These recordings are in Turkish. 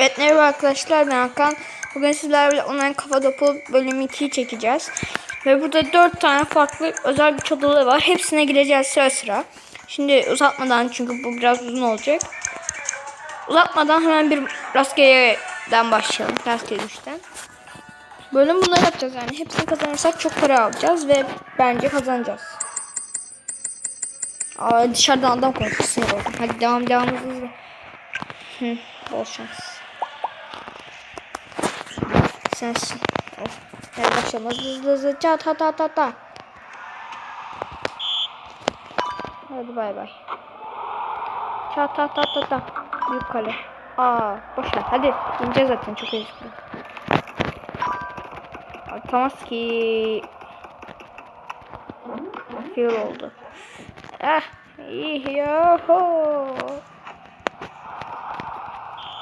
Evet merhaba arkadaşlar ben Hakan. Bugün sizlerle online kafa topu bölüm 2'yi çekeceğiz. Ve burada 4 tane farklı özel güç odaları var. Hepsine gireceğiz sıra sıra. Şimdi uzatmadan çünkü bu biraz uzun olacak. Uzatmadan hemen bir rastgeleden başlayalım. Rastgele güçten. Bölüm bunları yapacağız yani. Hepsini kazanırsak çok para alacağız ve bence kazanacağız. Aa, dışarıdan adam oldum. Hadi devam devam hızlı. Hı, bol şans. Sensin. Of. Hadi başlayalım. Hızlı hızlı. Çat ta ta ta. Hadi bay bay. Çat ta ta ta. Büyük kale. Aa boş ver. Hadi. İneceğiz zaten. Çok eski. Atamaz ki. Fail oldu. Ah. Yoho.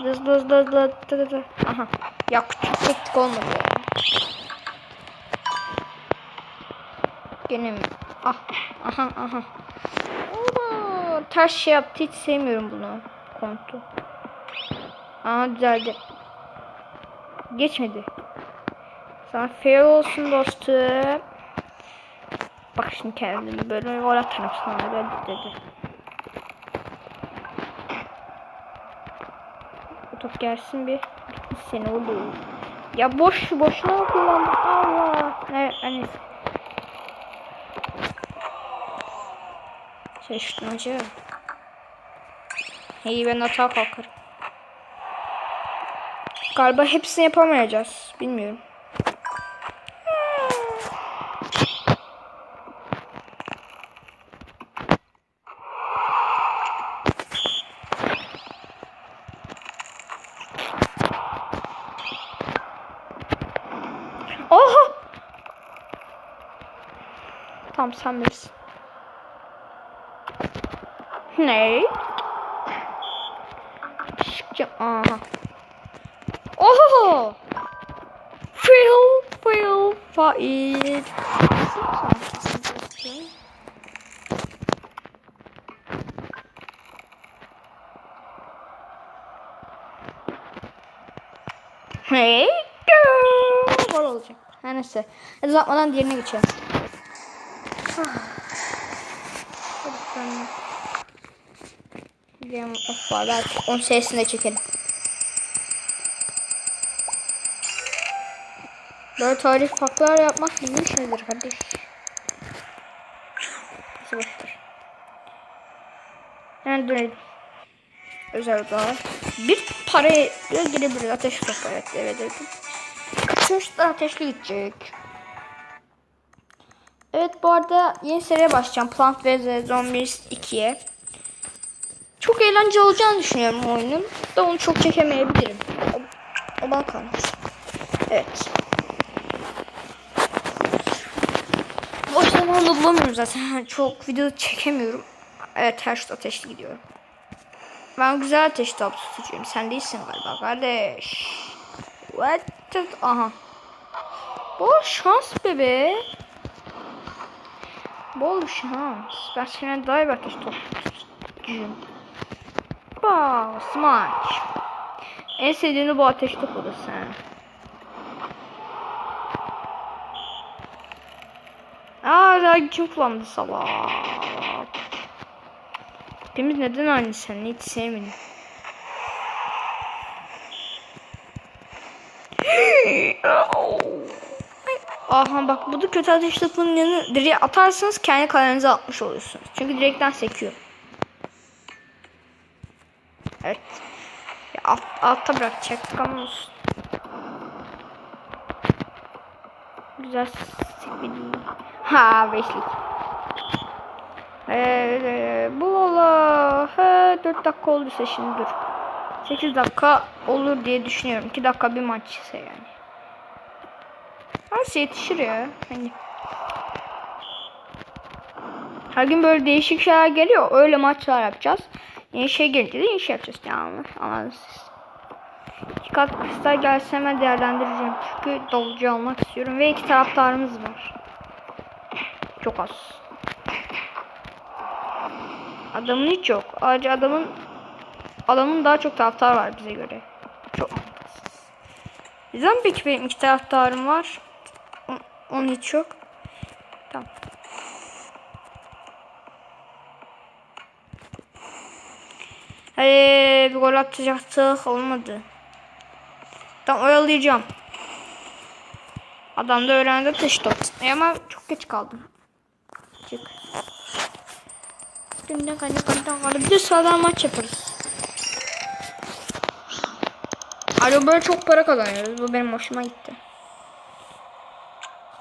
Hızlı hızlı hızlı. Aha. Ya küçük teknik olmadı. Gene mi? Ah. Aha aha. Oo, ters şey yaptı. Hiç sevmiyorum bunu. Kontu. Aha düzeldi. Geçmedi. Sana fail olsun dostum. Bak şimdi kendimi böyle gol atarım sana dedi dedi. Top gelsin bir. Seni olur. Ya boş boşuna kullandım. Allah. Evet hani. Acı. İyi ben hata kalkarım. Galiba hepsini yapamayacağız. Bilmiyorum. Tamam sen bilirsin. Ne? Şıkça aha. Oho! Phil, Phil, Faid. Hey, gol olacak. Her neyse. Hadi uzatmadan diğerine geçelim. Game of var. Belki 10 serisinde çekelim. Böyle tarih faklar yapmak bizim işimizdir kardeş. Nasıl bakır? Yani dönelim. Özel daha. Bir paraya girebilir. Ateş topu evet evet da ateşli gidecek. Evet bu arada yeni seriye başlayacağım. Plant vs Zombies 2'ye. Çok eğlenceli olacağını düşünüyorum bu oyunun. Da onu çok çekemeyebilirim. O, o kalmış. Evet. Boş zamanında bulamıyorum zaten. Çok video çekemiyorum. Evet her şey ateşli gidiyorum. Ben güzel ateş top tutucuyum. Sen değilsin galiba kardeş. What the... Aha. Bol şans bebe. Bol şans. Ben senin daha iyi bir ateş top tutucuyum. Wow, smash. En sevdiğini bu ateş topu da sen. Aa daha kim kullandı sabah? Hepimiz neden aynı sen? Hiç sevmedim. Aha bak bu da kötü ateş topunun yanı direğe atarsanız kendi kalenize atmış oluyorsunuz. Çünkü direkten sekiyor. Evet. Ya alt, altta bırakacaktık ama olsun. Güzel sekmedim. Ha beşlik. Ee, bu ola. He 4 dakika olduysa şimdi dur. 8 dakika olur diye düşünüyorum. 2 dakika bir maç ise yani. Nasıl yetişir ya? Hani. Her gün böyle değişik şeyler geliyor. Öyle maçlar yapacağız. Yeni şey gelince de yeni şey yapacağız. Yani siz. İki kat kristal gelse hemen değerlendireceğim. Çünkü davulcu almak istiyorum. Ve iki taraftarımız var. Çok az. Adamın hiç yok. Ayrıca adamın adamın daha çok taraftar var bize göre. Çok. Neden peki benim iki taraftarım var? Onun hiç yok. Tamam. Hadi bir gol atacaktık. Olmadı. Tamam oyalayacağım. Adam da öğrendi taşı top tutmayı ama çok geç kaldım. Çık. Dünden kaydı kaydı kaydı. Bir de sağdan maç yaparız. Alo böyle çok para kazanıyoruz. Bu benim hoşuma gitti.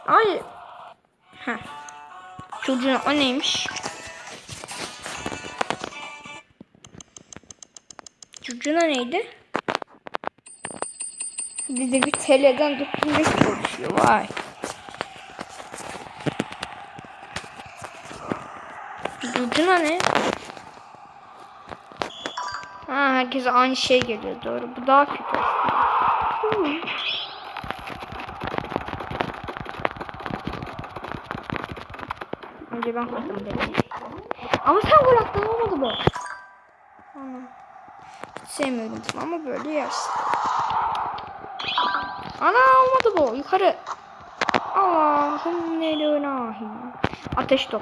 Ay. Heh. Çocuğun o neymiş? Çocuğuna neydi? Bir de bir TL'den 95 çalışıyor. Vay. Çocuğuna ne? Ha herkese aynı şey geliyor doğru. Bu daha kötü. Hmm. Önce ben koydum dedim. Ama sen gol attın olmadı bu. Hiç sevmiyorum ama böyle yersin. Ana olmadı bu. Yukarı. Allah'ım ne ilahim. Ateş top.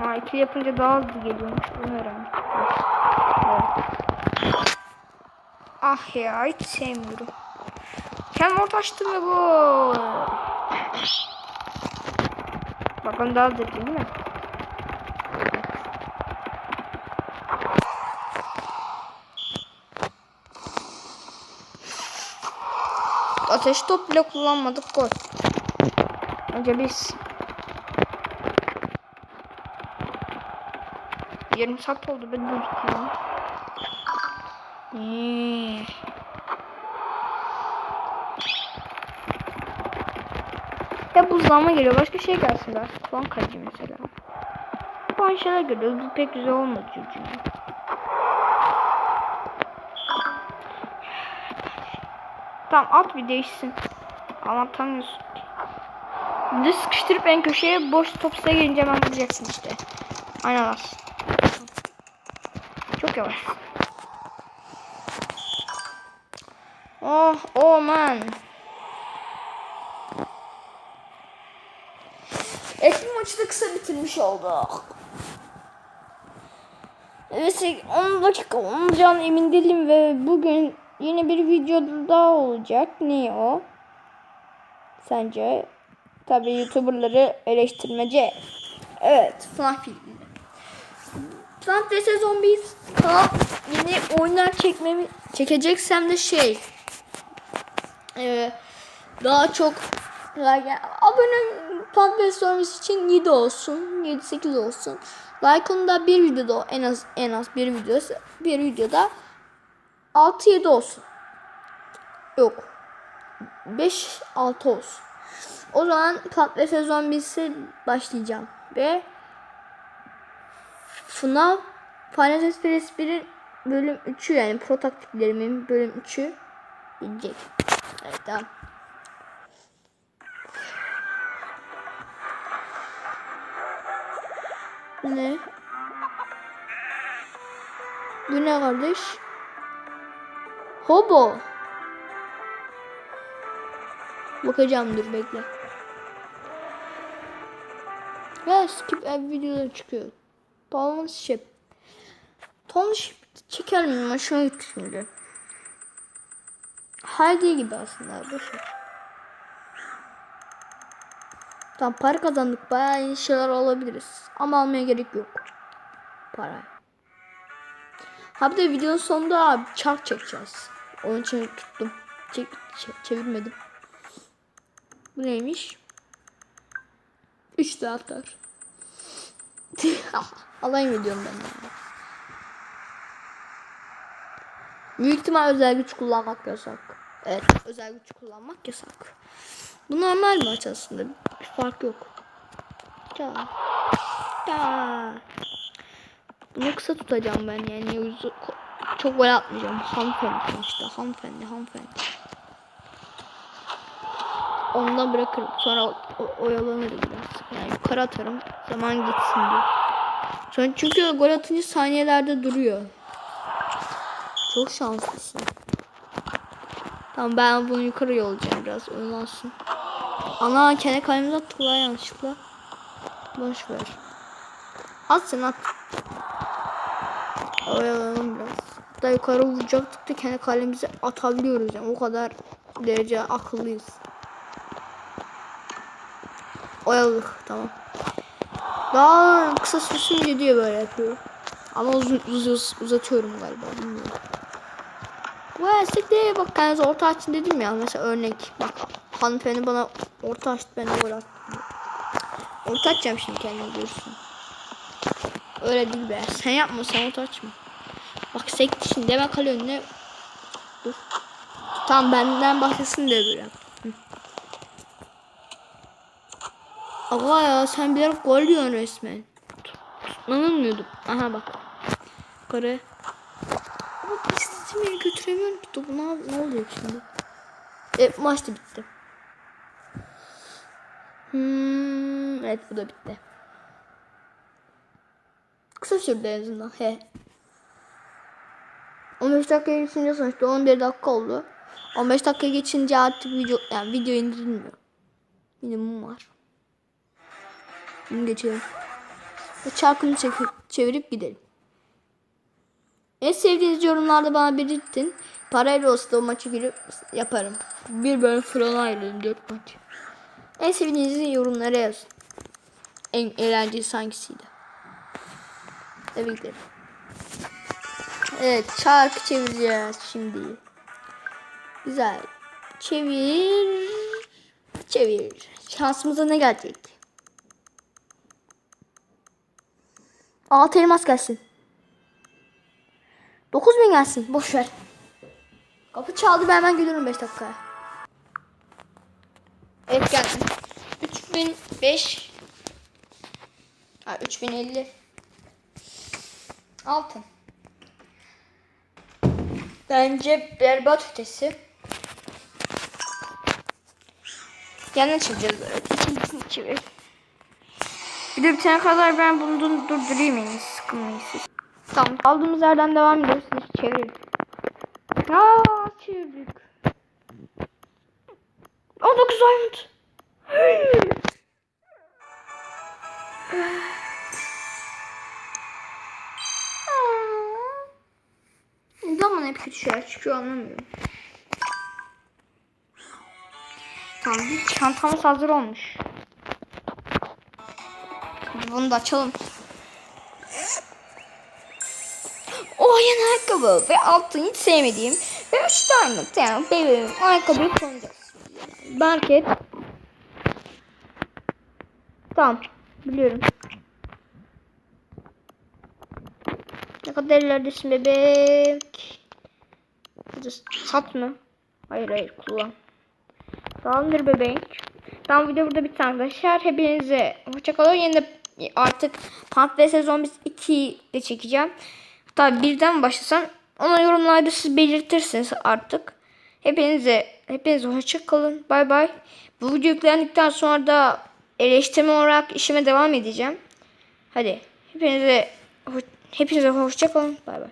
Ha ikili yapınca daha hızlı geliyormuş. Bunu öğrendim. Evet. Ah ya hiç sevmiyorum. Kendim orta açtım bu. Bakın daha hızlı değil mi? Ateş top bile kullanmadık gol. Önce biz. Yarım saat oldu ben de Ya buzlanma geliyor. Başka şey gelsin daha. Puan kaleci mesela. Puan şeyler geliyor. Bu pek güzel olmadı çocuğum. Tamam at bir değişsin. Ama atamıyorsun ki. Bir de sıkıştırıp en köşeye boş top size gelince hemen vuracaksın işte. Aynen. Çok yavaş. Oh, oh man. Eski maçı da kısa bitirmiş olduk. Evet 10 dakika olacağına emin değilim ve bugün yine bir video daha olacak. Ne o? Sence? Tabii YouTuber'ları eleştirmece. Evet, FNAF filmi. FNAF vs Zombies kanal yeni oyunlar çekmemi çekeceksem de şey e, daha çok like, abone vs Zombies için 7 olsun 7-8 olsun. Like'ında bir videoda en az en az bir videosu bir videoda 6-7 olsun. Yok. 5-6 olsun. O zaman FNAF vs Zombies'e başlayacağım ve FNAF Final Fantasy 1'in bölüm 3'ü yani pro taktiklerimin bölüm 3'ü gelecek. Evet ne? Bu ne kardeş? Hobo. Bakacağım dur bekle. Ya skip ev videoları çıkıyor. Township. Township çeker miyim? Hoşuma gitti şimdi. Haydi gibi aslında. Boşver. Tamam para kazandık. Bayağı iyi şeyler alabiliriz. Ama almaya gerek yok. Para. Ha bir de videonun sonunda abi çark çekeceğiz. Onun için tuttum. Çek, çevirmedim. Bu neymiş? 3 taraftar. Alay mı diyorum ben ya? Büyük ihtimal özel güç kullanmak yasak. Evet özel güç kullanmak yasak. Bu normal maç aslında. Bir fark yok. Ya. Ya. Bunu kısa tutacağım ben yani. Çok gol atmayacağım. Hanımefendi sonuçta. Hanımefendi hanımefendi. ondan bırakırım. Sonra oyalanırım biraz. Yani yukarı atarım. Zaman gitsin diye. Çünkü gol atınca saniyelerde duruyor. Çok şanslısın. Tamam ben bunu yukarı yollayacağım biraz oyalansın. Ana kendi kalemize attık lan yanlışlıkla. Boş ver. At sen at. Oyalanalım biraz. Hatta yukarı vuracaktık da kendi kalemize atabiliyoruz yani. O kadar derece akıllıyız. Oyaladık tamam. Daha kısa sürsün diye böyle yapıyor. Ama uzun, uz, uzatıyorum galiba bilmiyorum. Vay siktir bak kendinize orta açın dedim ya mesela örnek bak hanımefendi bana orta açtı ben gol. Orta açacağım şimdi kendini görürsün. Öyle değil be sen yapma sen orta açma. Bak sekti şimdi hemen kale önüne. Dur. Tamam benden bahsetsin de böyle. Aga ya sen bilerek gol diyorsun resmen. Tutlanılmıyordum. Aha bak. Ama beni götüremiyorum ki. Topu ne, oluyor şimdi? E, maç da bitti. Hmm, evet bu da bitti. Kısa sürdü en azından. He. 15 dakika geçince sonuçta 11 dakika oldu. 15 dakika geçince artık video yani video indirilmiyor. Minimum var. Bunu geçelim. Çarkını çevirip gidelim. En sevdiğiniz yorumlarda bana belirtin. Parayla olsa da o maçı girip yaparım. Bir bölüm falan ayrıldım. Dört maç. En sevdiğinizi yorumlara yazın. En eğlenceli hangisiydi? Tabii gidelim. Evet çarkı çevireceğiz şimdi. Güzel. Çevir. Çevir. Şansımıza ne gelecek? Altı elmas gelsin. 9000 gelsin. Boş ver. Kapı çaldı ben hemen geliyorum 5 dakikaya. Evet geldim. 3005 Ha 3050 Altın. Bence berbat ötesi. Yanına çevireceğiz evet. İkincisini çevir. Bir de bitene kadar ben bunu dur- durdurayım en iyisi. Sıkılmayın Tamam. Aldığımız yerden devam ediyoruz. Siz çevirin. Aa çevirdik. 19 diamond. Neden bana hep kötü şeyler çıkıyor anlamıyorum. Tamam çantamız hazır olmuş. Bunu da açalım. O yeni ayakkabı ve altın hiç sevmediğim ve 3 tane yani bebeğim ayakkabıyı kullanacağız. Market. Tamam biliyorum. Ne kadar ileridesin bebek? Sat mı? Hayır hayır kullan. Tamamdır bebek. Tamam video burada bitti arkadaşlar. Hepinize hoşçakalın. Yine de artık Pant ve sezon biz 2 de çekeceğim. Hatta birden başlasam ona yorumlarda siz belirtirsiniz artık. Hepinize hepinize hoşçakalın. Bay bay. Bu video yüklendikten sonra da eleştirme olarak işime devam edeceğim. Hadi hepinize hepinize hoşçakalın. Bay bay.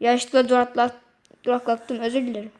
Yaşlıkla duraklat, duraklattım özür dilerim.